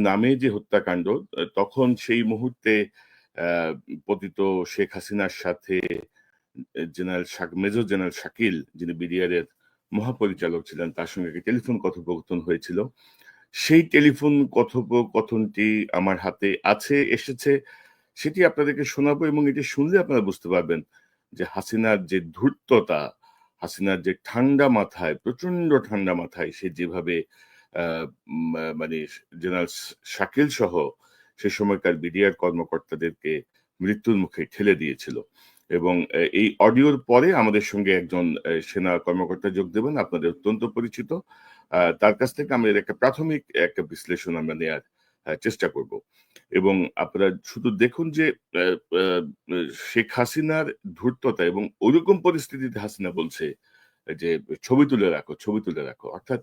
নামে যে হত্যাকাণ্ড তখন সেই মুহূর্তে পতিত শেখ হাসিনার সাথে জেনারেল মেজর জেনারেল শাকিল যিনি বিডিআর এর মহাপরিচালক ছিলেন তার সঙ্গে একটি টেলিফোন কথোপকথন হয়েছিল। সেই টেলিফোন কথোপকথনটি আমার হাতে আছে এসেছে। সেটি আপনাদেরকে শোনাবো এবং এটি শুনলে আপনারা বুঝতে পারবেন যে হাসিনার যে ধূর্ততা হাসিনার যে ঠান্ডা মাথায় প্রচণ্ড ঠান্ডা মাথায় সে যেভাবে আহ, মানে জেনারেল শাকিল সহ সে সময়কার বিডিআর কর্মকর্তাদেরকে মৃত্যুর মুখে ঠেলে দিয়েছিল। এবং এই অডিওর পরে আমাদের সঙ্গে একজন সেনা কর্মকর্তা যোগ দেবেন, আপনাদের অত্যন্ত পরিচিত। তার কাছ থেকে আমরা একটা প্রাথমিক, একটা বিশ্লেষণ আমরা নেওয়ার চেষ্টা করব। এবং আপনারা শুধু দেখুন যে শেখ হাসিনার ধূর্ততা এবং ওইরকম পরিস্থিতিতে হাসিনা বলছে যে, ছবি তুলে রাখো, ছবি তুলে রাখো। অর্থাৎ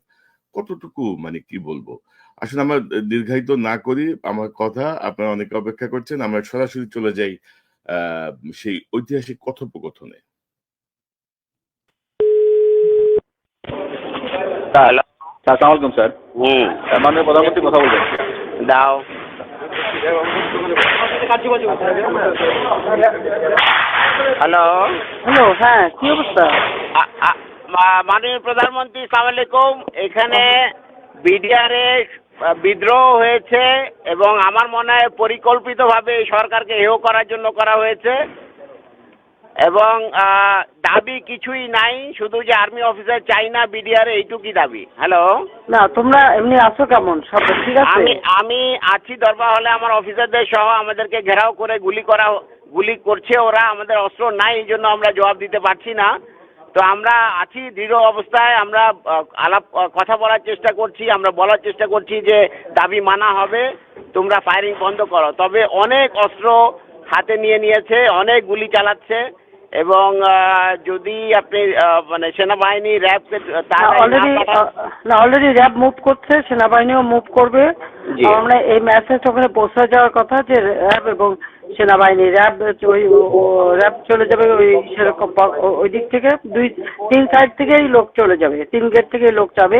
কতটুকু মানে কি বলব? আসলে আমরা দীর্ঘায়িত না করি আমার কথা আপনারা অনেকে অপেক্ষা করছেন আমরা সরাসরি চলে যাই সেই ঐতিহাসিক কথোপকথনে। হ্যালো। আসসালামু আলাইকুম স্যার। হুম। মাননীয় প্রধানমন্ত্রী কথা বলবেন। দাও। হ্যালো। হ্যালো হ্যাঁ কি অবস্থা? আ- আ- মা- মাননীয় প্রধানমন্ত্রী সালাম আলাইকুম। এখানে বিডিআরে বিদ্রোহ হয়েছে এবং আমার মনে হয় পরিকল্পিতভাবে এই সরকারকে হেয় করার জন্য করা হয়েছে। এবং দাবি কিছুই নাই শুধু যে আর্মি অফিসার চাই না বিডিআর এইটুকুই দাবি। হ্যালো? না তোমরা এমনি আছো কেমন? সব ঠিক আছে? আমি আমি আছি দরবার হলে আমার অফিসারদের সহ আমাদেরকে ঘেরাও করে গুলি করা গুলি করছে ওরা আমাদের অস্ত্র নাই এই জন্য আমরা জবাব দিতে পারছি না। তো আমরা আছি দৃঢ় অবস্থায় আমরা আলাপ কথা বলার চেষ্টা করছি আমরা বলার চেষ্টা করছি যে দাবি মানা হবে তোমরা ফায়ারিং বন্ধ করো। তবে অনেক অস্ত্র হাতে নিয়ে নিয়েছে অনেক গুলি চালাচ্ছে এবং যদি আপনি মানে সেনাবাহিনী র্যাবকে অলরেডি না অলরেডি র্যাব মুভ করছে সেনাবাহিনীও মুভ করবে। আমরা এই মেসেজ ওখানে পৌঁছে যাওয়ার কথা যে র্যাব এবং সেনাবাহিনী র্যাব ওই র্যাব চলে যাবে ওই সেরকম ওই দিক থেকে দুই তিন সাইড থেকেই লোক চলে যাবে তিন গেট থেকেই লোক যাবে।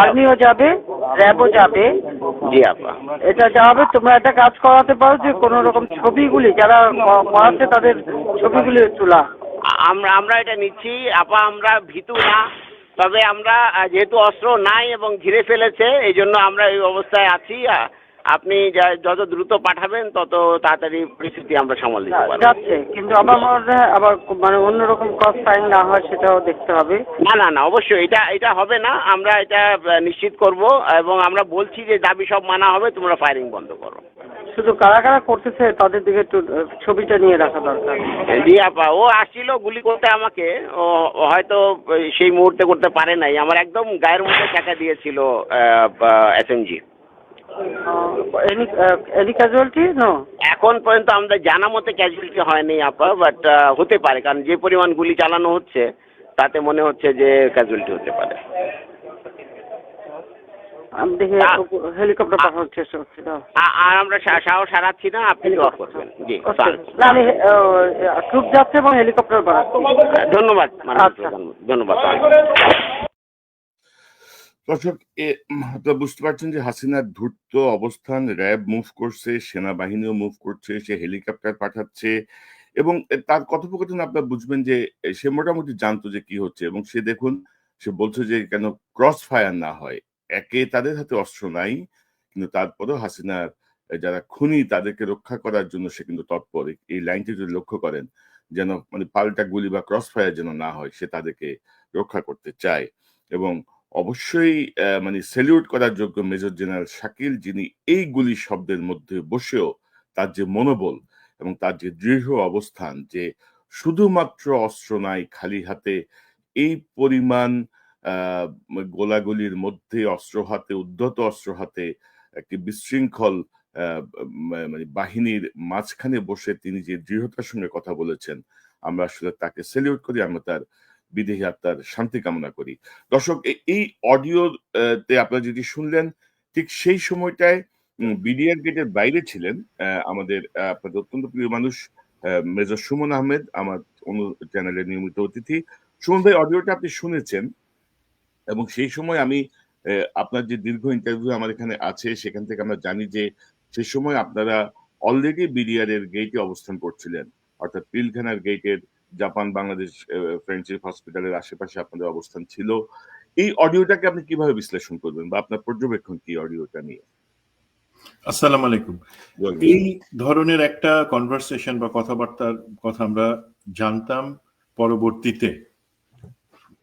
আর্মিও যাবে র্যাবও যাবে। জি আপা। এটা যা হবে তোমরা একটা কাজ করাতে পারো যে কোনো রকম ছবিগুলি যারা করাচ্ছে তাদের ছবিগুলি তোলা। আমরা আমরা এটা নিচ্ছি। আপা আমরা ভীতু না তবে আমরা যেহেতু অস্ত্র নাই এবং ঘিরে ফেলেছে এই জন্য আমরা এই অবস্থায় আছি। আপনি যত দ্রুত পাঠাবেন তত তাড়াতাড়ি পরিস্থিতি আমরা সামাল দিতে পারব। যাচ্ছে কিন্তু আমার মনে আবার মানে অন্যরকম ক্রস ফায়ারিং না হয় সেটাও দেখতে হবে। না না না অবশ্যই এটা এটা হবে না আমরা এটা নিশ্চিত করব এবং আমরা বলছি যে দাবি সব মানা হবে তোমরা ফায়ারিং বন্ধ করো। শুধু কারা কারা করতেছে তাদের দিকে একটু ছবিটা নিয়ে রাখা দরকার। জি আপা ও আসছিল গুলি করতে আমাকে ও ও হয়তো সেই মুহূর্তে করতে পারে নাই আমার একদম গায়ের মধ্যে টাকা দিয়েছিল SMG any any casualty no এখন পর্যন্ত আমাদের জানা মতে ক্যাজুয়ালিটি হয়নি আপা বাট হতে পারে কারণ যে পরিমাণ গুলি চালানো হচ্ছে তাতে মনে হচ্ছে যে ক্যাজুয়ালিটি হতে পারে আমি দেখি না। হেলিকপ্টার পাঠানোর চেষ্টা করছি আর আমরা সাহস হারাচ্ছি না আপনি দোয়া করবেন জি Okay. স্যার। না আমি ট্রুপ যাচ্ছে এবং হেলিকপ্টার পাঠাচ্ছি ধন্যবাদ আচ্ছা। ধন্যবাদ দর্শক আপনারা বুঝতে পারছেন যে হাসিনার ধূর্ত অবস্থান, র্যাব মুভ করছে, সেনাবাহিনীও মুভ করছে, সে হেলিকপ্টার পাঠাচ্ছে এবং তার কথোপকথন আপনারা বুঝবেন যে সে মোটামুটি জানতো যে কি হচ্ছে এবং সে দেখুন, সে বলছে যে কেন ক্রস ফায়ার না হয়। একে তাদের হাতে অস্ত্র নাই, কিন্তু তারপরেও হাসিনার যারা খুনি তাদেরকে রক্ষা করার জন্য সে কিন্তু তৎপর। এই লাইনটি যদি লক্ষ্য করেন, যেন মানে পাল্টা গুলি বা ক্রস ফায়ার যেন না হয়, সে তাদেরকে রক্ষা করতে চায় এবং অবশ্যই মানে স্যালিউট করার যোগ্য মেজর জেনারেল শাকিল, যিনি এই গুলি শব্দের মধ্যে বসেও তার যে মনোবল এবং তার যে দৃঢ় অবস্থান যে শুধুমাত্র অস্ত্র নাই, খালি হাতে এই পরিমাণ গোলাগুলির মধ্যে অস্ত্র হাতে, উদ্ধত অস্ত্র হাতে একটি বিশৃঙ্খল মানে বাহিনীর মাঝখানে বসে তিনি যে দৃঢ়তার সঙ্গে কথা বলেছেন, আমরা আসলে তাকে স্যালিউট করি, আমরা তার বিদেহী আত্মার শান্তি কামনা করি। দর্শক এই অডিও তে আপনারা যদি শুনলেন, ঠিক সেই সময়টায় বিডিআর গেটের বাইরে ছিলেন আমাদের আপনাদের অত্যন্ত প্রিয় মানুষ মেজর সুমন আহমেদ, আমার অনু চ্যানেলের নিয়মিত অতিথি। সুমন ভাই অডিওটা আপনি শুনেছেন এবং সেই সময় আমি আপনার যে দীর্ঘ ইন্টারভিউ আমার এখানে আছে, সেখান থেকে আমরা জানি যে সে সময় আপনারা অলরেডি বিডিআর এর গেটে অবস্থান করছিলেন। অর্থাৎ পিলখানার গেটের জাপান বাংলাদেশ ফ্রেন্ডশিপ হসপিটালের আশেপাশে আপনাদের অবস্থান ছিল। এই অডিওটাকে আপনি কীভাবে বিশ্লেষণ করবেন বা আপনার পর্যবেক্ষণ কি অডিওটা নিয়ে? আসসালামু আলাইকুম। এই ধরনের একটা কনভারসেশন বা কথাবার্তার কথা আমরা জানতাম পরবর্তীতে।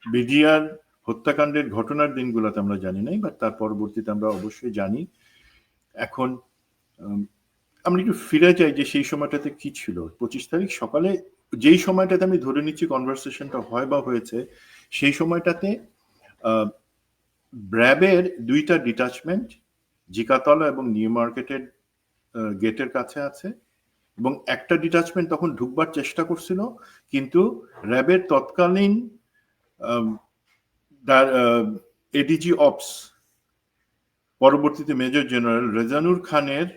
বিডিআর হত্যাকাণ্ডের ঘটনার দিনগুলোতে আমরা জানি নাই বাট তার পরবর্তীতে আমরা অবশ্যই জানি। এখন আমরা একটু ফিরে যাই যে সেই সময়টাতে কি ছিল। পঁচিশ তারিখ সকালে যেই সময়টাতে আমি ধরে নিচ্ছি কনভারসেশনটা হয় বা হয়েছে, সেই সময়টাতে ব্র্যাবের দুইটা ডিটাচমেন্ট জিকাতলা এবং নিউ মার্কেটের গেটের কাছে আছে এবং একটা ডিটাচমেন্ট তখন ঢুকবার চেষ্টা করছিল, কিন্তু র্যাবের তৎকালীন এডিজি অপস পরবর্তীতে মেজর জেনারেল রেজানুর খানের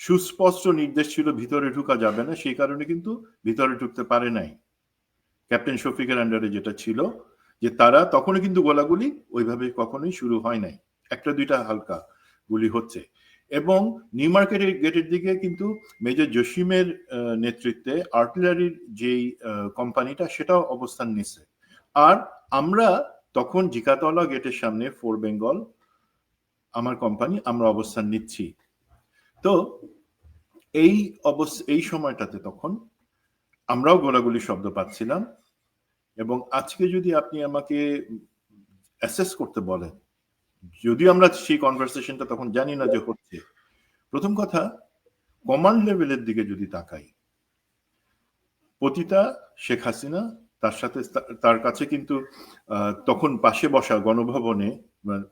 সুস্পষ্ট নির্দেশ ছিল ভিতরে ঢুকা যাবে না, সেই কারণে কিন্তু ভিতরে ঢুকতে পারে নাই। ক্যাপ্টেন শফিকের আন্ডারে যেটা ছিল, যে তারা তখনও কিন্তু গোলাগুলি ওইভাবে কখনোই শুরু হয় নাই। একটা দুইটা হালকা গুলি হচ্ছে। এবং নিউ মার্কেটের গেটের দিকে কিন্তু মেজর জসিমের নেতৃত্বে আর্টিলারির যেই কোম্পানিটা, সেটাও অবস্থান নিচ্ছে আর আমরা তখন জিকাতলা গেটের সামনে, ফোর বেঙ্গল, আমার কোম্পানি, আমরা অবস্থান নিচ্ছি। তো এই অবস্থা এই সময়টাতে তখন আমরাও গোলাগুলি শব্দ পাচ্ছিলাম এবং আজকে যদি আপনি আমাকে অ্যাসেস করতে বলেন যদিও আমরা সেই কনভারসেশনটা তখন জানি না যে হচ্ছে প্রথম কথা কমান্ড লেভেলের দিকে যদি তাকাই পতিতা শেখ হাসিনা তার সাথে তার কাছে কিন্তু তখন পাশে বসা গণভবনে মানে,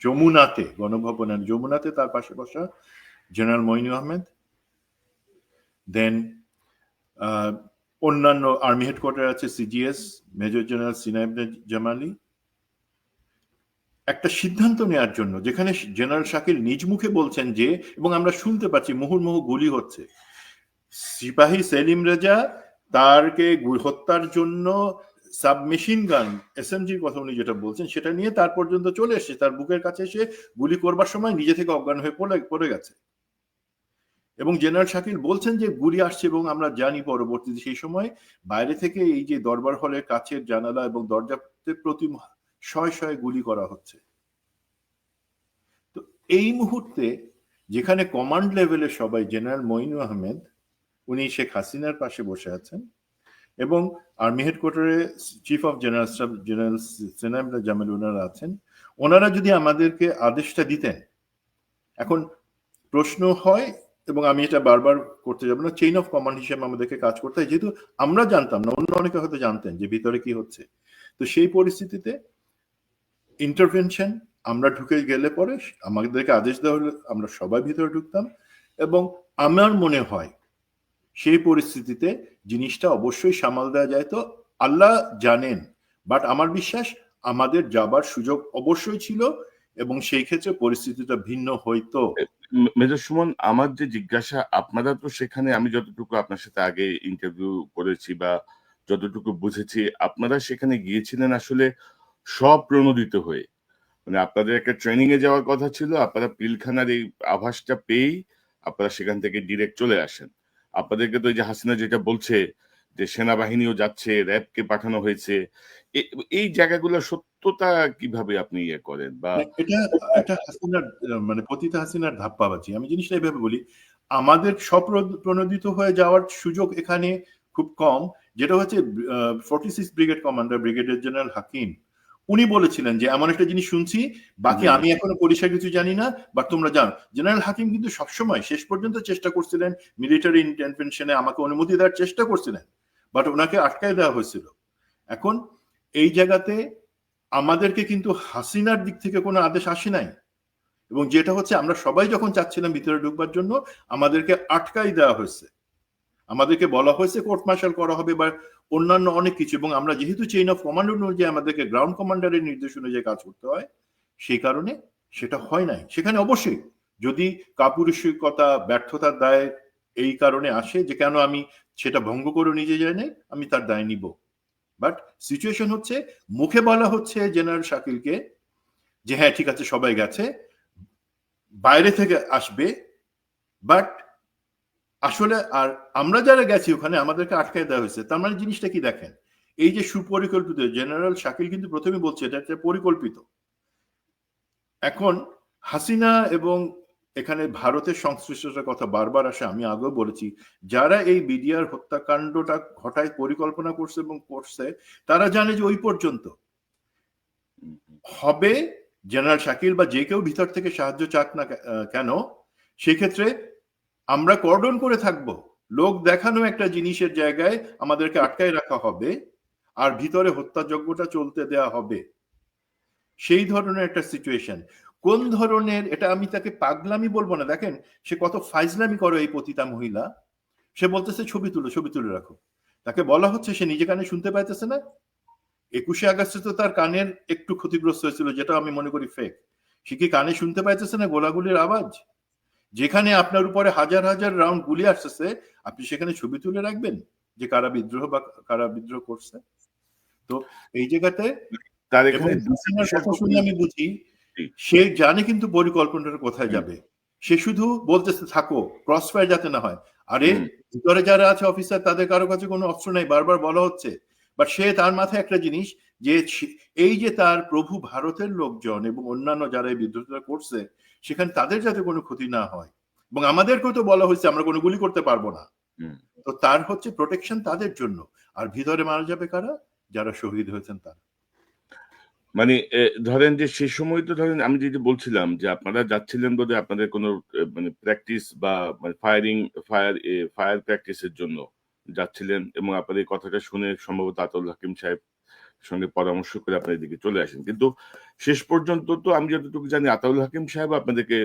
যমুনাতে গণভবনে যমুনাতে তার পাশে বসা জেনারেল মইনু আহমেদ দেন অন্যান্য আর্মি হেডকোয়ার্টার আছে সিজিএস মেজর জেনারেল সিনাইব জামালি একটা সিদ্ধান্ত নেওয়ার জন্য, যেখানে জেনারেল শাকিল নিজ মুখে বলছেন যে, এবং আমরা শুনতে পাচ্ছি মুহুর্মুহু গুলি হচ্ছে, সিপাহী সেলিম রেজা তারকে হত্যার জন্য সাবমেশিন গান এসএমজির কথা উনি যেটা বলছেন, সেটা নিয়ে তার পর্যন্ত চলে এসেছে, তার বুকের কাছে এসে গুলি করবার সময় নিজে থেকে অজ্ঞান হয়ে পড়ে পড়ে গেছে। এবং জেনারেল শাকিল বলছেন যে গুলি আসছে এবং আমরা জানি পরবর্তীতে সেই সময় বাইরে থেকে এই যে দরবার হলের কাছের জানালা এবং দরজাতে প্রতি শয় শয় গুলি করা হচ্ছে। তো এই মুহূর্তে যেখানে কমান্ড লেভেলে সবাই, জেনারেল মইনু আহমেদ, উনি শেখ হাসিনার পাশে বসে আছেন এবং army হেডকোয়ার্টারে chief of general staff general সেনাম Jamal ওনারা আছেন। ওনারা যদি আমাদেরকে আদেশটা দিতেন, এখন প্রশ্ন হয় এবং আমি এটা বারবার করতে যাব না। চেইন অফ কমান্ড হিসেবে আমাদেরকে কাজ করতে হয়। যেহেতু আমরা জানতাম না, অন্য অনেকে হয়তো জানতেন যে ভিতরে কি হচ্ছে। তো সেই পরিস্থিতিতে ইন্টারভেনশন আমরা ঢুকে গেলে পরে আমাদেরকে আদেশ দেওয়া হলে, আমরা সবাই ভিতরে ঢুকতাম এবং আমার মনে হয় সেই পরিস্থিতিতে জিনিসটা অবশ্যই সামাল দেওয়া যায়। তো আল্লাহ জানেন বাট আমার বিশ্বাস আমাদের যাবার সুযোগ অবশ্যই ছিল। এবং সেই ক্ষেত্রে পরিস্থিতিটা ভিন্ন হইতো মেজর সুমন, আমার যে জিজ্ঞাসা, আপনারা তো সেখানে আমি যতটুকু আপনার সাথে আগে ইন্টারভিউ করেছি বা যতটুকু বুঝেছি, আপনারা সেখানে গিয়েছিলেন আসলে স্বপ্রণোদিত হয়ে। মানে আপনাদের একটা ট্রেনিং এ যাওয়ার কথা ছিল, আপনারা পিলখানার এই আভাসটা পেয়েই আপনারা সেখান থেকে ডিরেক্ট চলে আসেন। আপনাদেরকে তো এই যে হাসিনা যেটা বলছে যে সেনাবাহিনীও যাচ্ছে র্যাবকে পাঠানো হয়েছে। এই জায়গাগুলোর সত্যতা কীভাবে আপনি ইয়ে করেন? বা এটা এটা হাসিনার মানে পতিত হাসিনার ধাপ্পাবাজি আমি জিনিসটা এইভাবে বলি আমাদের স্বপ্রণোদিত হয়ে যাওয়ার সুযোগ এখানে খুব কম। যেটা হচ্ছে forty six brigade commander brigadier general Hakim উনি বলেছিলেন যে এমন একটা জিনিস শুনছি বাকি আমি এখনও পরিষ্কার কিছু জানি না বাট তোমরা জানো। জেনারেল হাকিম কিন্তু সবসময় শেষ পর্যন্ত চেষ্টা করছিলেন মিলিটারি ইন্টারভেনশনে আমাকে অনুমতি দেওয়ার চেষ্টা করছিলেন। বাট ওনাকে আটকায় দেওয়া হয়েছিল। এখন এই জায়গাতে আমাদেরকে কিন্তু হাসিনার দিক থেকে কোনো আদেশ আসে নাই। এবং যেটা হচ্ছে আমরা সবাই যখন চাচ্ছিলাম ভিতরে ঢুকবার জন্য, আমাদেরকে আটকাই দেওয়া হয়েছে। আমাদেরকে বলা হয়েছে কোর্ট মার্শাল করা হবে বা অন্যান্য অনেক কিছু। এবং আমরা যেহেতু চেইন অফ কমান্ড অনুযায়ী আমাদেরকে গ্রাউন্ড কমান্ডারের নির্দেশ অনুযায়ী কাজ করতে হয়, সেই কারণে সেটা হয় নাই। সেখানে অবশ্যই যদি কাপুরুষিকতা, ব্যর্থতার দায় এই কারণে আসে যে কেন আমি সেটা ভঙ্গ করে নিজে নাই, আমি তার দায় নিব। বাট সিচুয়েশন হচ্ছে, মুখে বলা হচ্ছে জেনারেল শাকিলকে যে হ্যাঁ ঠিক আছে, সবাই গেছে, বাইরে থেকে আসবে বাট আসলে আর আমরা যারা গেছি ওখানে, আমাদেরকে আটকায় দেওয়া হয়েছে। তার মানে জিনিসটা কি দেখেন? এই যে সুপরিকল্পিত জেনারেল শাকিল কিন্তু প্রথমে বলছে এটা পরিকল্পিত। এখন হাসিনা এবং এখানে ভারতের সংশ্লিষ্টতার কথা বারবার আসে, আমি আগেও বলেছি, যারা এই বিডিআর হত্যাকাণ্ডটা ঘটায় পরিকল্পনা করছে এবং করছে, তারা জানে যে ওই পর্যন্ত। হবে, জেনারেল শাকিল বা যে কেউ ভিতর থেকে সাহায্য চাক না কেন, সেক্ষেত্রে আমরা কর্ডন করে থাকব। লোক দেখানো একটা জিনিসের জায়গায় আমাদেরকে আটকায় রাখা হবে, আর ভিতরে হত্যাযজ্ঞটা চলতে দেয়া হবে। সেই ধরনের একটা সিচুয়েশন কোন ধরনের এটা আমি তাকে পাগলামি বলব না দেখেন সে কত ফাইজলামি করে এই পতিতা মহিলা। সে বলতেছে ছবি তুলো ছবি তুলে রাখো। তাকে বলা হচ্ছে সে নিজে কানে শুনতে পাইতেছে না। একুশে আগস্টে তো তার কানের একটু ক্ষতিগ্রস্ত হয়েছিল যেটা আমি মনে করি ফেক সে কি কানে শুনতে পাইতেছে না গোলাগুলির আওয়াজ? যেখানে আপনার উপরে হাজার হাজার রাউন্ড গুলি আসতেছে আপনি সেখানে ছবি তুলে রাখবেন যে কারা বিদ্রোহ বা কারা বিদ্রোহ করছে? তো এই জায়গাতে আমি বুঝি। সে জানে কিন্তু পরিকল্পনাটা কোথায় যাবে। সে শুধু বলতেছে থাকো ক্রস ফায়ার যাতে না হয়। আরে ভিতরে যারা আছে অফিসার তাদের কারও কাছে কোনো অস্ত্র নেই বারবার বলা হচ্ছে। বাট সে তার মাথায় একটা জিনিস যে এই যে তার প্রভু ভারতের লোকজন এবং অন্যান্য যারা এই বিদ্রোহটা করছে সেখানে তাদের যাতে কোনো ক্ষতি না হয়। এবং আমাদেরকেও তো বলা হয়েছে আমরা কোনো গুলি করতে পারব না। তো তার হচ্ছে প্রোটেকশন তাদের জন্য। আর ভিতরে মারা যাবে কারা? যারা শহীদ হয়েছেন তারা। মানে ধরেন যে সে সময় তো ধরেন আমি যেটা বলছিলাম যে আপনারা যাচ্ছিলেন বোধ আপনাদের কোনো মানে প্র্যাকটিস বা মানে ফায়ারিং ফায়ার ফায়ার প্র্যাকটিসের জন্য যাচ্ছিলেন এবং আপনাদের এই কথাটা শুনে সম্ভবত আতাউল হাকিম সাহেব সঙ্গে পরামর্শ করে আপনাদের দিকে চলে আসেন। কিন্তু শেষ পর্যন্ত তো আমি যতটুকু জানি আতাউল হাকিম সাহেব আপনাদেরকে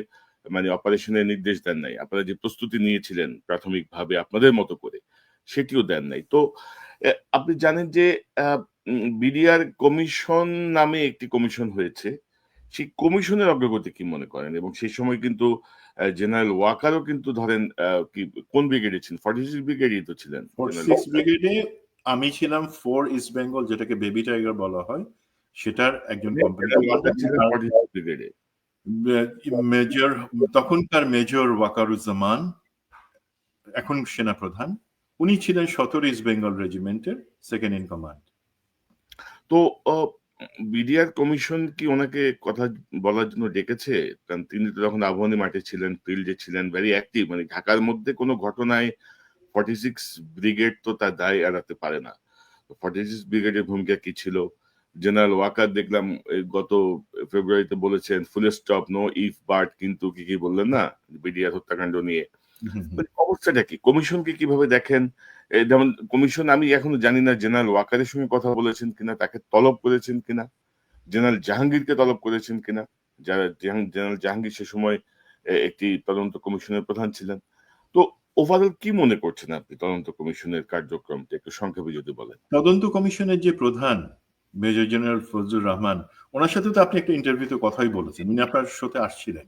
মানে অপারেশনের নির্দেশ দেন নাই। আপনারা যে প্রস্তুতি নিয়েছিলেন প্রাথমিকভাবে আপনাদের মতো করে, সেটিও দেন নাই। তো আপনি জানেন যে বিডিআর কমিশন নামে একটি কমিশন হয়েছে। সেই কমিশনের অগ্রগতি কি মনে করেন? এবং সেই সময় কিন্তু জেনারেল ওয়াকারও কিন্তু ধরেন কি কোন ব্রিগেডে ছিলেন? ফর্টি সিক্স ব্রিগেডই তো ছিলেন। ব্রিগেডে আমি ছিলাম ফোর ইস্ট বেঙ্গল যেটাকে বেবি টাইগার বলা হয়। সেটার একজন General Walker ছিলেন। 46 ব্রিগেডে। মেজর তখনকার মেজর ওয়াকারুজ্জামান এখন সেনাপ্রধান। উনি ছিলেন সতেরো ইস্ট বেঙ্গল রেজিমেন্টের সেকেন্ড ইন কমান্ড তো বিডিআর কমিশন কি ওনাকে কথা বলার জন্য ডেকেছে? কারণ তিনি তো তখন আবহানী মাঠে ছিলেন, ফিল্ডে ছিলেন ভেরি অ্যাক্টিভ মানে ঢাকার মধ্যে কোনো ঘটনায় ফর্টি সিক্স ব্রিগেড তো তার দায় এড়াতে পারে না। ফর্টি সিক্স ব্রিগেডের ভূমিকা কি ছিল? জেনারেল ওয়াকার দেখলাম গত ফেব্রুয়ারিতে বলেছেন full stop no if but কিন্তু কি কি বললেন না? বিডিআর হত্যাকাণ্ড নিয়ে। অবস্থাটা কি? কমিশনকে কীভাবে দেখেন? যেমন কমিশন আমি এখনও জানি না জেনারেল ওয়াকারের সঙ্গে কথা বলেছেন কিনা তাকে তলব করেছেন কিনা জেনারেল জাহাঙ্গীরকে তলব করেছেন কিনা যারা জেনারেল জাহাঙ্গীর সে সময় একটি তদন্ত কমিশনের প্রধান ছিলেন। তো ওভারঅল কি মনে করছেন আপনি তদন্ত কমিশনের কার্যক্রমটা? একটু সংক্ষেপে যদি বলেন। তদন্ত কমিশনের যে প্রধান মেজর জেনারেল ফজলুর রহমান ওনার সাথে তো আপনি একটা ইন্টারভিউতে কথাই বলেছেন। উনি আপনার সাথে আসছিলেন।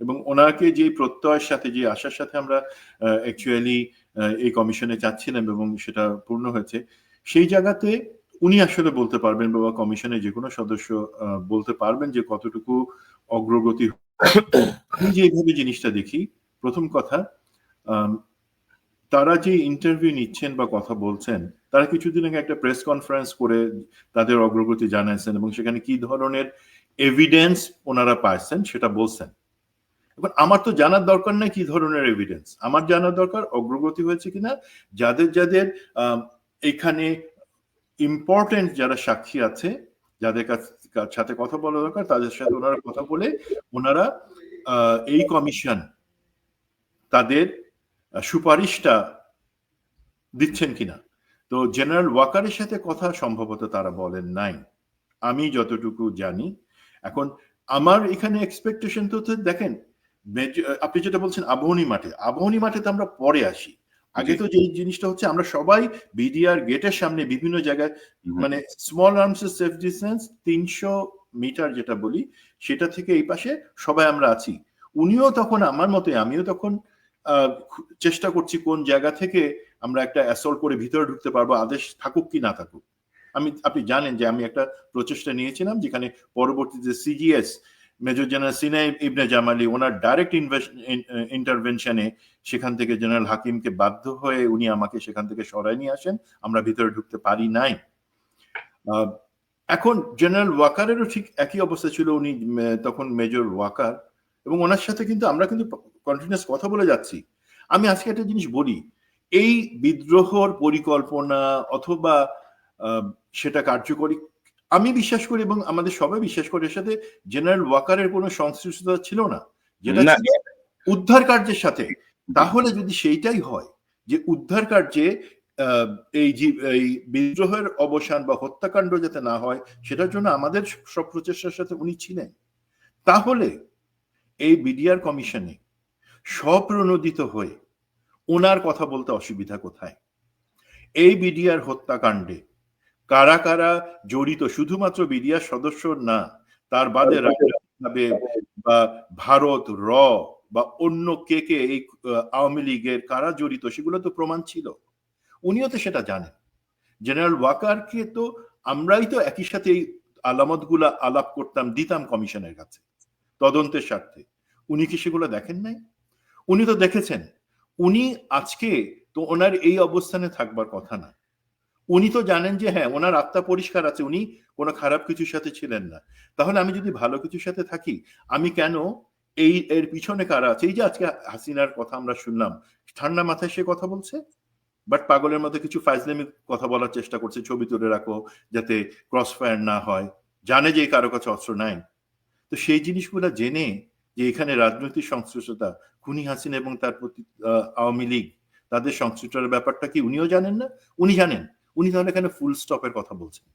এবং ওনাকে যে প্রত্যয়ের সাথে, যে আশার সাথে আমরা অ্যাকচুয়ালি এই কমিশনে যাচ্ছিলাম এবং সেটা পূর্ণ হয়েছে, সেই জায়গাতে উনি আসলে বলতে পারবেন বা কমিশনের যে কোনো সদস্য বলতে পারবেন যে কতটুকু অগ্রগতি আমি যে এইভাবে জিনিসটা দেখি, প্রথম কথা তারা যে ইন্টারভিউ নিচ্ছেন বা কথা বলছেন, তারা কিছুদিন আগে একটা প্রেস কনফারেন্স করে তাদের অগ্রগতি জানাইছেন এবং সেখানে কি ধরনের এভিডেন্স ওনারা পাইছেন সেটা বলছেন। এবার আমার তো জানার দরকার নাই কি ধরনের এভিডেন্স আমার জানার দরকার অগ্রগতি হয়েছে কিনা, যাদের যাদের এখানে ইম্পর্টেন্ট যারা সাক্ষী আছে, যাদের কাছ সাথে কথা বলা দরকার, তাদের সাথে ওনারা কথা বলে ওনারা এই কমিশন তাদের সুপারিশটা দিচ্ছেন কিনা। তো জেনারেল ওয়াকারের সাথে কথা সম্ভবত তারা বলেন নাই। আমি যতটুকু জানি, এখন আমার এখানে এক্সপেকটেশন তো দেখেন আপনি যেটা বলছেন আবহনী মাঠে আবহনী মাঠে তো আমরা পরে আসি। আগে তো যে জিনিসটা হচ্ছে আমরা সবাই বিডিআর গেটের সামনে বিভিন্ন জায়গায় মানে স্মল আর্মস এর সেফ ডিস্টেন্স তিনশো মিটার যেটা বলি সেটা থেকে এই পাশে সবাই আমরা আছি। উনিও তখন আমার মতে আমিও তখন আহ, চেষ্টা করছি কোন জায়গা থেকে আমরা একটা অ্যাসল্ট করে ভিতরে ঢুকতে পারব আদেশ থাকুক কি না থাকুক। আমি আপনি জানেন যে আমি একটা প্রচেষ্টা নিয়েছিলাম যেখানে পরবর্তীতে CGS major general Sinai Ibne Jamali, ওনার ডাইরেক্ট ইন্টারভেনশনে সেখান থেকে জেনারেল হাকিমকে বাধ্য হয়ে উনি আমাকে সেখান থেকে সরাই নিয়ে আসেন। আমরা ভিতরে ঢুকতে পারি নাই। এখন জেনারেল ওয়াকারেরও ঠিক একই অবস্থা ছিল উনি তখন মেজর ওয়াকার। এবং ওনার সাথে কিন্তু আমরা কিন্তু কন্টিনিউস কথা বলে যাচ্ছি। আমি আজকে একটা জিনিস বলি, এই বিদ্রোহর পরিকল্পনা অথবা সেটা কার্যকরী আমি বিশ্বাস করি এবং আমাদের সবাই বিশ্বাস করি এর সাথে জেনারেল ওয়াকারের কোনো সংশ্লিষ্টতা ছিল না। যেটা উদ্ধার কার্যের সাথে। তাহলে যদি সেইটাই হয় যে উদ্ধার কার্যে এই যে- এই বিদ্রোহের অবসান বা হত্যাকাণ্ড যাতে না হয় সেটার জন্য আমাদের সব প্রচেষ্টার সাথে উনি ছিলেন। তাহলে এই বিডিআর কমিশনে স্বপ্রণোদিত হয়ে ওনার কথা বলতে অসুবিধা কোথায়? এই বিডিআর হত্যাকাণ্ডে কারা কারা জড়িত? শুধুমাত্র বিডিআর সদস্য না তার বাদে রাজনৈতিকভাবে বা ভারত র বা অন্য কে কে এই আওয়ামী লীগের কারা জড়িত সেগুলো তো প্রমাণ ছিল। উনিও তো সেটা জানেন। জেনারেল ওয়াকারকে তো আমরাই তো একই সাথে এই আলামতগুলা আলাপ করতাম দিতাম কমিশনের কাছে তদন্তের স্বার্থে। উনি কি সেগুলো দেখেন নাই? উনি তো দেখেছেন। উনি আজকে তো ওনার এই অবস্থানে থাকবার কথা না। উনি তো জানেন যে হ্যাঁ ওনার আত্মা পরিষ্কার আছে, উনি কোনো খারাপ কিছুর সাথে ছিলেন না। তাহলে আমি যদি ভালো কিছুর সাথে থাকি, আমি কেন এই, এর পিছনে কারা আছে? এই যে আজকে হাসিনার কথা আমরা শুনলাম, ঠান্ডা মাথায় সে কথা বলছে? বাট পাগলের মধ্যে কিছু ফাইজলামি কথা বলার চেষ্টা করছে, ছবি তুলে রাখো যাতে ক্রস ফায়ার না হয়। জানে যে কারও কাছে অস্ত্র নাই। তো সেই জিনিসগুলো জেনে যে এখানে রাজনৈতিক সংশ্লিষ্টতা, খুনি হাসিনা এবং তার প্রতি আওয়ামী লীগ, তাদের সংশ্লিষ্টতার ব্যাপারটা কি উনিও জানেন না? উনি জানেন। উনি তাহলে এখানে ফুল স্টপের কথা বলছেন।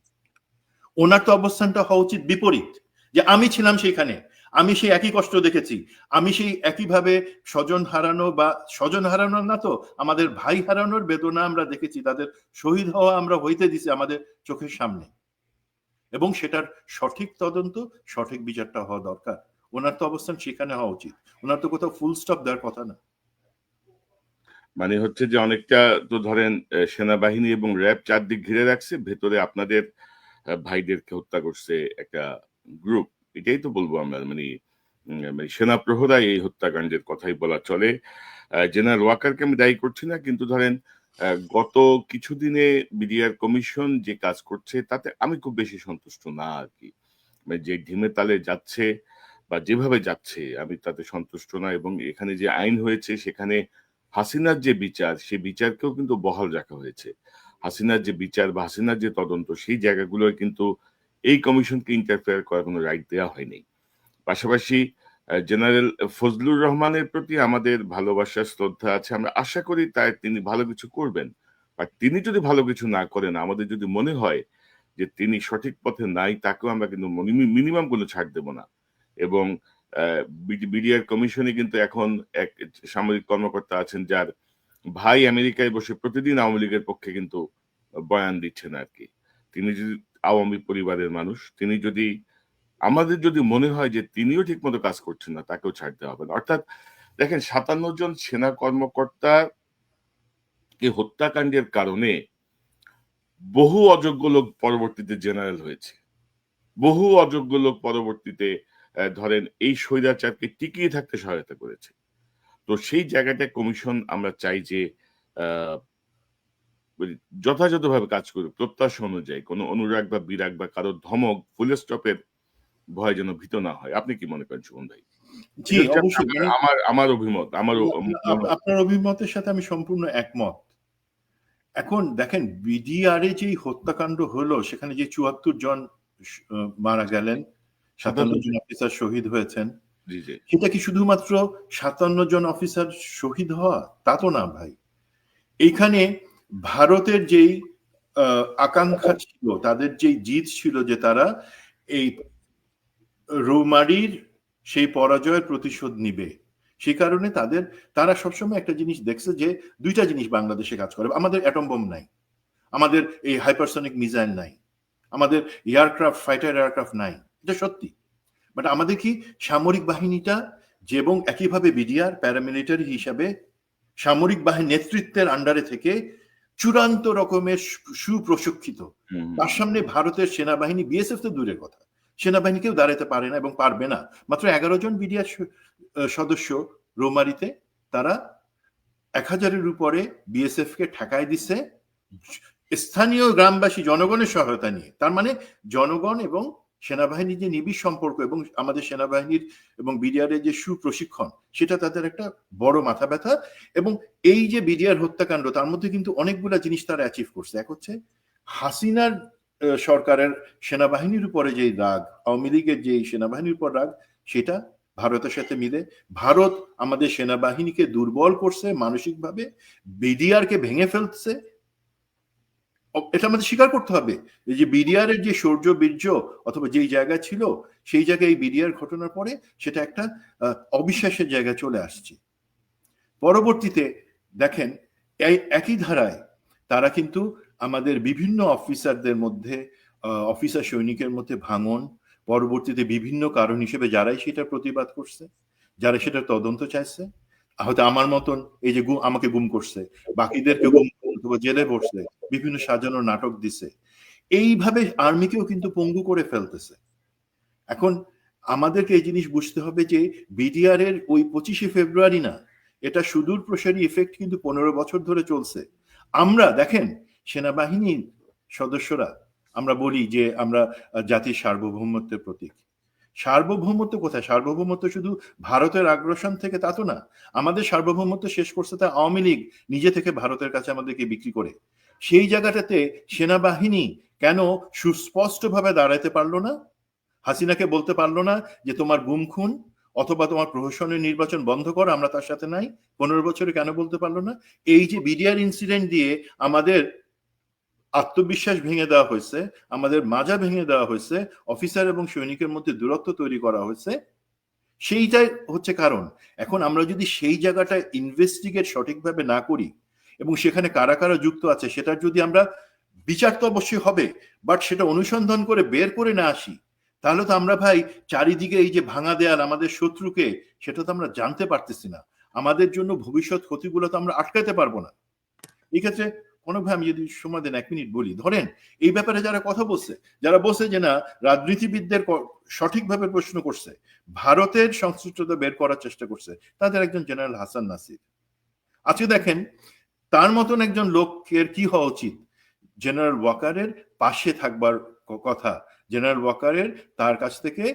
ওনার তো অবস্থানটা হওয়া উচিত বিপরীত, যে আমি ছিলাম সেইখানে, আমি সেই একই কষ্ট দেখেছি, আমি সেই একইভাবে স্বজন হারানো বা স্বজন হারানোর না তো, আমাদের ভাই হারানোর বেদনা আমরা দেখেছি, তাদের শহীদ হওয়া আমরা হইতে দিছি আমাদের চোখের সামনে। এবং সেটার সঠিক তদন্ত, সঠিক বিচারটা হওয়া দরকার। ওনার তো অবস্থান সেখানে হওয়া উচিত। ওনার তো কোথাও ফুল স্টপ দেওয়ার কথা না। মানে হচ্ছে যে অনেকটা তো ধরেন সেনাবাহিনী এবং র্যাব চারদিক ঘিরে রাখছে, ভেতরে আপনাদের ভাইদেরকে হত্যা করছে একটা গ্রুপ এটাই তো বলব আমরা মানে মানে সেনা প্রহরাই এই হত্যাকাণ্ডের কথাই বলা চলে। জেনারেল ওয়াকারকে আমি দায়ী করছি না, কিন্তু ধরেন গত কিছুদিনে বিডিআর কমিশন যে কাজ করছে, তাতে আমি খুব বেশি সন্তুষ্ট না আর কি। মানে যে ঢিমে তালে যাচ্ছে বা যেভাবে যাচ্ছে, আমি তাতে সন্তুষ্ট না এবং এখানে যে আইন হয়েছে, সেখানে হাসিনার যে বিচার, সেই বিচারকেও কিন্তু বহাল রাখা হয়েছে। হাসিনার যে বিচার বা হাসিনার যে তদন্ত, সেই জায়গাগুলোয় কিন্তু এই কমিশনকে ইন্টারফেয়ার করার কোনো রাইট দেওয়া হয়নি। পাশাপাশি জেনারেল ফজলুর রহমানের প্রতি আমাদের ভালোবাসা শ্রদ্ধা আছে। আমরা আশা করি তাই তিনি ভালো কিছু করবেন। আর তিনি যদি ভালো কিছু না করেন, আমাদের যদি মনে হয় যে তিনি সঠিক পথে নাই, তাকেও আমরা কিন্তু মিনিমাম কোনো ছাড় দেব না। এবং বিডিআর কমিশনে কিন্তু এখন এক সামরিক কর্মকর্তা আছেন যার ভাই আমেরিকায় বসে প্রতিদিন আওয়ামী লীগের পক্ষে কিন্তু বয়ান দিচ্ছেন আর কি। তিনি যদি আওয়ামী পরিবারের মানুষ, তিনি যদি, আমাদের যদি মনে হয় যে তিনিও ঠিকমতো কাজ করছেন না, তাকেও ছাড়তে হবে না। অর্থাৎ দেখেন, সাতান্ন জন সেনা কর্মকর্তা এই হত্যাকাণ্ডের কারণে বহু অযোগ্য লোক পরবর্তীতে জেনারেল হয়েছে। বহু অযোগ্য লোক পরবর্তীতে ধরেন এই স্বৈরাচারকে টিকিয়ে থাকতে সহায়তা করেছে। তো সেই জায়গাটা কমিশন আমরা চাই যে আহ, ওই যথাযথভাবে কাজ করুক প্রত্যাশা অনুযায়ী কোনো অনুরাগ বা বিরাগ বা কারও ধমক ফুল স্টপের ভয় যেন ভীত না হয়। আপনি কি মনে করেন সুমন ভাই? জি অবশ্যই। মানে আমার আমার অভিমত আমার আপনার অভিমতের সাথে আমি সম্পূর্ণ একমত। এখন দেখেন বিডিআর এ যে হত্যাকাণ্ড হলো সেখানে যে চুয়াত্তর জন মারা গেলেন সাতান্ন জন অফিসার শহীদ হয়েছেন। সেটা কি শুধুমাত্র সাতান্ন জন অফিসার শহীদ হওয়া? তা তো না ভাই। এইখানে ভারতের যেই আহ, আকাঙ্ক্ষা ছিল তাদের যেই জিত ছিল যে তারা এই রৌমারির সেই পরাজয়ের প্রতিশোধ নিবে সেই কারণে তাদের তারা সবসময় একটা জিনিস দেখছে যে দুইটা জিনিস বাংলাদেশে কাজ করে। আমাদের অ্যাটম বোম নাই আমাদের এই হাইপারসনিক মিসাইল নাই আমাদের এয়ারক্রাফট ফাইটার এয়ারক্রাফট নাই এটা সত্যি। বাট আমাদের কি সামরিক বাহিনীটা যে এবং একইভাবে বিডিআর প্যারামিলিটারি হিসাবে সামরিক বাহিনী নেতৃত্বের আন্ডারে থেকে চূড়ান্ত রকমের সুপ্রশিক্ষিত। তার সামনে ভারতের সেনাবাহিনী বিএসএফ তো দূরের কথা। সেনাবাহিনী কেউ দাঁড়াতে পারে না এবং পারবে না। মাত্র এগারো জন বিডিআর সদস্য রোমারিতে তারা এক হাজারের উপরে বিএসএফ কে ঠেকায় দিচ্ছে স্থানীয় গ্রামবাসী জনগণের সহায়তা নিয়ে। তার মানে জনগণ এবং সেনাবাহিনীর যে নিবিড় সম্পর্ক এবং আমাদের সেনাবাহিনীর এবং বিডিআর এর যে সুপ্রশিক্ষণ, সেটা তাদের একটা বড় মাথা ব্যথা এবং এই যে বিডিআর হত্যাকাণ্ড, তার মধ্যে কিন্তু অনেকগুলা জিনিস তারা অ্যাচিভ করছে। এক হচ্ছে হাসিনার সরকারের সেনাবাহিনীর উপরে যে রাগ, আওয়ামী লীগের যে সেনাবাহিনীর উপর রাগ, সেটা ভারতের সাথে মিলে ভারত আমাদের সেনাবাহিনীকে দুর্বল করছে, মানসিকভাবে বিডিআর কে ভেঙে ফেলছে এটা আমাদের স্বীকার করতে হবে যে বিডিআর এর যে শৌর্য বীর্য অথবা যেই জায়গা ছিল, সেই জায়গায় এই বিডিআর ঘটনার পরে সেটা একটা অবিশ্বাসের জায়গায় চলে আসছে। পরবর্তীতে দেখেন, এই একই ধারায় তারা কিন্তু আমাদের বিভিন্ন অফিসারদের মধ্যে অফিসার সৈনিকের মধ্যে ভাঙন, পরবর্তীতে বিভিন্ন কারণ হিসেবে যারাই সেটা প্রতিবাদ করছে, যারা সেটা তদন্ত চাইছে, হয়তো আমার মতন এই যে গুম- আমাকে গুম করছে, বাকিদেরকে গুম অথবা জেলে বসছে বিভিন্ন সাজানো নাটক দিছে। এইভাবে আর্মিকেও কিন্তু পঙ্গু করে ফেলতেছে। এখন আমাদেরকে এই জিনিস বুঝতে হবে যে বিডিআর এর ওই পঁচিশে ফেব্রুয়ারি না, এটা সুদূর প্রসারী এফেক্ট কিন্তু পনেরো বছর ধরে চলছে। আমরা, দেখেন, সেনাবাহিনীর সদস্যরা, আমরা বলি যে আমরা জাতির সার্বভৌমত্বের প্রতীক। সার্বভৌমত্ব কোথায়? সার্বভৌমত্ব শুধু ভারতের আগ্রাসন থেকে তা তো না। আমাদের সার্বভৌমত্ব শেষ করছে তা আওয়ামী লীগ নিজে থেকে ভারতের কাছে আমাদেরকে বিক্রি করে। সেই জায়গাটাতে সেনাবাহিনী কেন সুস্পষ্টভাবে দাঁড়াতে পারল না? হাসিনাকে বলতে পারল না যে তোমার গুম খুন অথবা তোমার প্রহসনের নির্বাচন বন্ধ কর, আমরা তার সাথে নাই। পনেরো বছরে কেন বলতে পারল না? এই যে বিডিআর ইনসিডেন্ট দিয়ে আমাদের আত্মবিশ্বাস ভেঙে দেওয়া হয়েছে, আমাদের মাজা ভেঙে দেওয়া হয়েছে, অফিসার এবং সৈনিকের মধ্যে দূরত্ব তৈরি করা হয়েছে। সেইটাই হচ্ছে কারণ। এখন আমরা যদি সেই জায়গাটা ইনভেস্টিগেট সঠিকভাবে না করি, এবং সেখানে কারা কারা যুক্ত আছে, সেটার যদি আমরা বিচার তো অবশ্যই হবে বাট সেটা অনুসন্ধান করে বের করে না আসি, তাহলে তো আমরা ভাই চারিদিকে এই যে ভাঙা দেয়াল আমাদের শত্রুকে, সেটা তো আমরা জানতে পারতেছি না। আমাদের জন্য ভবিষ্যৎ ক্ষতিগুলো তো আমরা আটকাতে পারব না। এই ক্ষেত্রে কোনো ভাই আমি যদি সময় দেন এক মিনিট বলি, ধরেন এই ব্যাপারে যারা কথা বলছে, যারা বলছে যে না, রাজনীতিবিদদের সঠিকভাবে প্রশ্ন করছে, ভারতের সংশ্লিষ্টতা বের করার চেষ্টা করছে, তাদের একজন জেনারেল হাসান নাসির। আজকে দেখেন, তার মতন একজন লোকের কি হওয়া উচিত? জেনারেল ওয়াকারের পাশে থাকবার কথা, জেনারেল ওয়াকারের তার কাছ থেকে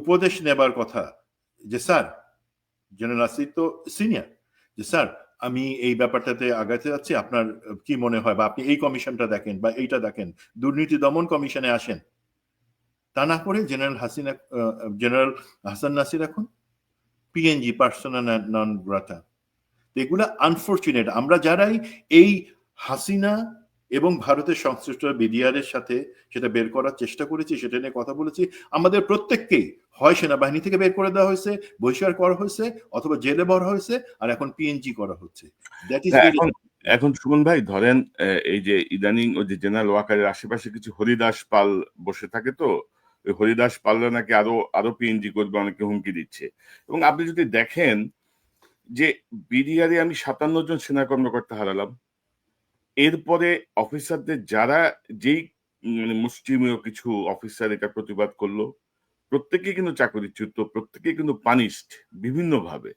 উপদেশ নেবার কথা, যে স্যার, জেনারেল আসির তো সিনিয়র যে স্যার আমি এই ব্যাপারটাতে আগাতে যাচ্ছি। আপনার কি মনে হয়? বা আপনি এই কমিশনটা দেখেন বা এইটা দেখেন। দুর্নীতি দমন কমিশনে আসেন। তা না করে জেনারেল হাসিনা জেনারেল হাসান নাসির এখন পিএনজি পার্সোনাল নন গ্রাটা এগুলা আনফর্চুনেট আমরা যারাই এই হাসিনা এবং ভারতের সংশ্লিষ্ট বিডিআর এর সাথে সেটা বের করার চেষ্টা করেছি সেটা নিয়ে কথা বলেছি। আমাদের প্রত্যেককেই হয় সেনাবাহিনী থেকে বের করে দেওয়া হয়েছে বহিষ্কার করা হয়েছে অথবা জেলে ভরা হয়েছে আর এখন পিএনজি করা হচ্ছে। দ্যাট ইজ এখন সুমন ভাই ধরেন এই যে ইদানিং ওই যে জেনারেল ওয়াকারের আশেপাশে কিছু হরিদাস পাল বসে থাকে তো ওই হরিদাস পালরা নাকি আরও আরও পিএনজি করবে অনেকে হুমকি দিচ্ছে। এবং আপনি যদি দেখেন যে বিডিআরে আমি সাতান্ন জন সেনা কর্মকর্তা হারালাম এরপরে অফিসারদের যারা যেই মানে মুষ্টিমেয় কিছু অফিসার এটা প্রতিবাদ করল, প্রত্যেকে কিন্তু চাকরিচ্যুত, প্রত্যেকে কিন্তু পানিশড বিভিন্নভাবে।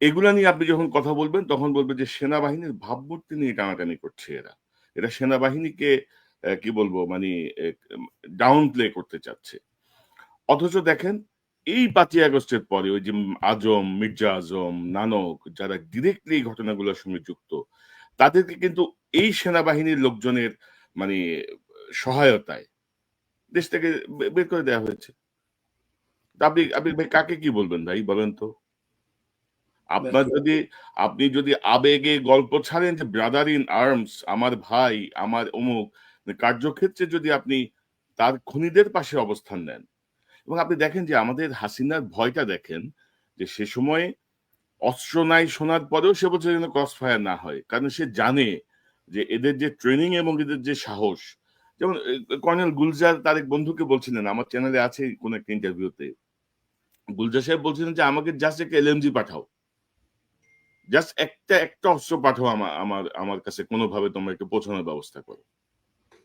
এগুলা নিয়ে আপনি যখন কথা বলবেন, তখন বলবেন যে সেনাবাহিনীর ভাবমূর্তি নিয়ে টানাটানি করছে এরা। এরা সেনাবাহিনীকে কি বলব মানে ডাউন প্লে করতে চাচ্ছে। অথচ দেখেন, এই পাঁচই আগস্টের পরে ওই যে আজম, মির্জা আজম, নানক, যারা ডিরেক্টলি এই ঘটনাগুলোর সঙ্গে যুক্ত তাদেরকে কিন্তু এই সেনাবাহিনীর লোকজনের মানে সহায়তায় দেশ থেকে বের করে দেওয়া হয়েছে। আপনি আপনি ভাই কাকে কি বলবেন ভাই বলেন তো? আপনার যদি আপনি যদি আবেগে গল্প ছাড়েন যে ব্রাদার ইন আর্মস আমার ভাই আমার অমুক মানে কার্যক্ষেত্রে যদি আপনি তার খুনিদের পাশে অবস্থান নেন এবং আপনি দেখেন যে আমাদের হাসিনার ভয়টা দেখেন যে সে সময় অস্ত্র নাই শোনার পরেও সে বলছে যেন ক্রস ফায়ার না হয়। কারণ সে জানে যে এদের যে ট্রেনিং এবং এদের যে সাহস, যেমন কর্নেল গুলজার তার এক বন্ধুকে বলছিলেন, আমার চ্যানেলে আছে কোন একটা ইন্টারভিউতে গুলজার সাহেব বলছিলেন যে, আমাকে জাস্ট একটা এলএমজি পাঠাও। জাস্ট একটা একটা অস্ত্র পাঠাও আমার আমার আমার কাছে। কোনোভাবে তোমরা একটু পৌঁছানোর ব্যবস্থা করো।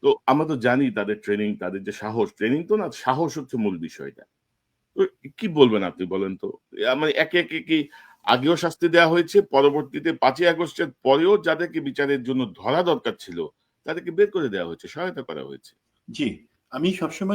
তো আমরা তো জানি তাদের ট্রেনিং তাদের যে সাহস। ট্রেনিং তো না, সাহস হচ্ছে মূল বিষয়টা। কি বলবেন আপনি বলেন তো? মানে একে একে কি আগেও শাস্তি দেওয়া হয়েছে, পরবর্তীতে পাঁচই আগস্টের পরেও যাদেরকে বিচারের জন্য ধরা দরকার ছিল, তাদেরকে বের করে দেওয়া হয়েছে, সহায়তা করা হয়েছে। জি, আমি সবসময়